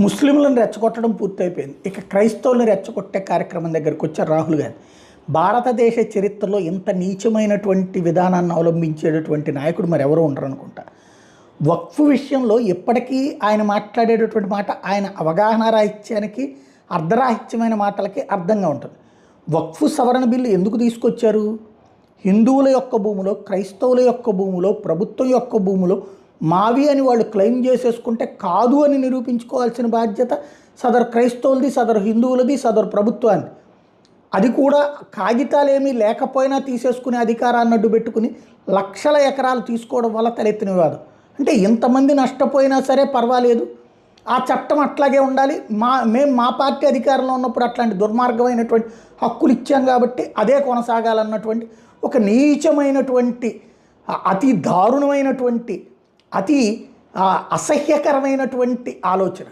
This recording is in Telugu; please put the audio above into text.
ముస్లింలను రెచ్చగొట్టడం పూర్తయిపోయింది. ఇక క్రైస్తవులను రెచ్చగొట్టే కార్యక్రమం దగ్గరికి వచ్చారు రాహుల్ గాంధీ. భారతదేశ చరిత్రలో ఇంత నీచమైనటువంటి విధానాన్ని అవలంబించేటటువంటి నాయకుడు మరి ఎవరు ఉండరు అనుకుంటా. వక్ఫ్ విషయంలో ఇప్పటికీ ఆయన మాట్లాడేటటువంటి మాట ఆయన అవగాహన రాహిత్యానికి అర్ధరాహిత్యమైన మాటలకి అర్థంగా ఉంటుంది. వక్ఫ్ సవరణ బిల్లు ఎందుకు తీసుకొచ్చారు? హిందువుల యొక్క భూమిలో క్రైస్తవుల యొక్క భూమిలో ప్రభుత్వం యొక్క భూమిలో మావి అని వాళ్ళు క్లెయిమ్ చేసేసుకుంటే కాదు అని నిరూపించుకోవాల్సిన బాధ్యత సదరు క్రైస్తవులది సదరు హిందువులది సదరు ప్రభుత్వాన్ని అది కూడా కాగితాలు ఏమీ లేకపోయినా తీసేసుకునే అధికారాన్ని అడ్డు పెట్టుకుని లక్షల ఎకరాలు తీసుకోవడం వల్ల తలెత్తిన వివాదం. అంటే ఇంతమంది నష్టపోయినా సరే పర్వాలేదు. ఆ చట్టం అట్లాగే ఉండాలి. మా మేము మా పార్టీ అధికారంలో ఉన్నప్పుడు అట్లాంటి దుర్మార్గమైనటువంటి హక్కులు ఇచ్చాం కాబట్టి అదే కొనసాగాలన్నటువంటి ఒక నీచమైనటువంటి అతి దారుణమైనటువంటి అతి అసహ్యకరమైనటువంటి ఆలోచన.